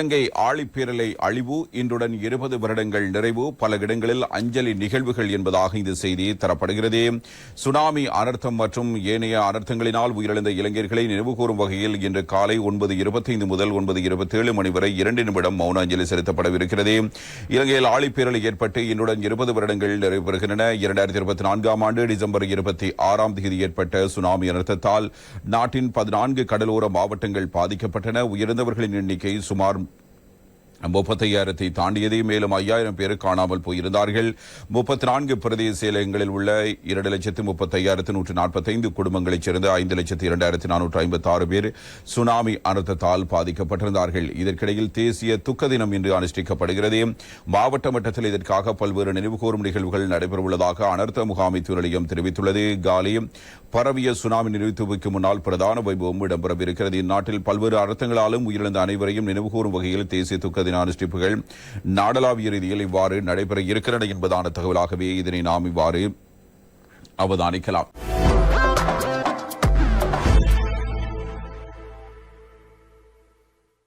இலங்கை ஆழிப்பேரலை அழிவு இன்றுடன் இருபது வருடங்கள் நிறைவு பல இடங்களில் அஞ்சலி நிகழ்வுகள் என்பதாக இந்த செய்தி தரப்படுகிறது. சுனாமி அனர்த்தம் மற்றும் ஏனைய அனர்த்தங்களினால் உயிரிழந்த இளைஞர்களை நினைவுகூரும் வகையில் இன்று காலை ஒன்பது இருபத்தைந்து முதல் ஒன்பது இருபத்தேழு மணி வரை இரண்டு நிமிடம் மௌன அஞ்சலி செலுத்தப்படவிருக்கிறது. இலங்கையில் ஆழிப்பேரலை ஏற்பட்டு இன்றுடன் இருபது வருடங்கள் நிறைவு பெறுகின்றன. இரண்டாயிரத்தி இருபத்தி நான்காம் ஆண்டு டிசம்பர் இருபத்தி ஆறாம் தேதி ஏற்பட்ட சுனாமி அனர்த்தத்தால் நாட்டின் பதினான்கு கடலோர மாவட்டங்கள் பாதிக்கப்பட்டன. உயிரிழந்தவர்களின் எண்ணிக்கை சுமார் முப்பத்தையாயிரத்தை தாண்டியதே மேலும் ஐயாயிரம் பேர் காணாமல் போயிருந்தார்கள். முப்பத்தி நான்கு பிரதேச செயலகங்களில் உள்ள இரண்டு லட்சத்து முப்பத்தையாயிரத்து நூற்று நாற்பத்தைந்து குடும்பங்களைச் சேர்ந்த ஐந்து லட்சத்து இரண்டாயிரத்து நானூற்று ஐம்பத்தி ஆறு பேர் சுனாமி அனர்த்தத்தால் பாதிக்கப்பட்டிருந்தார்கள். இதற்கிடையில் தேசிய துக்க தினம் இன்று அனுஷ்டிக்கப்படுகிறது. மாவட்ட மட்டத்தில் இதற்காக பல்வேறு நினைவுகூரும் நிகழ்வுகள் நடைபெறவுள்ளதாக அனர்த்த முகாமைத்துவ நிலையம் தெரிவித்துள்ளது. காலி பரவிய சுனாமி நினைவுத்துவுக்கு முன்னால் பிரதான வைபவம் இடம்பெறவிருக்கிறது. இந்நாட்டில் பல்வேறு அர்த்தங்களாலும் உயிரிழந்த அனைவரையும் நினைவுகூரும் வகையில் தேசிய துக்க பதினாறு ஸ்டிப்புகள். நாடளாவிய ரீதியில் இவ்வாறு நடைபெற இருக்கிறன என்பதான தகவலாகவே இதனை நாம் இவ்வாறு அவதானிக்கலாம்.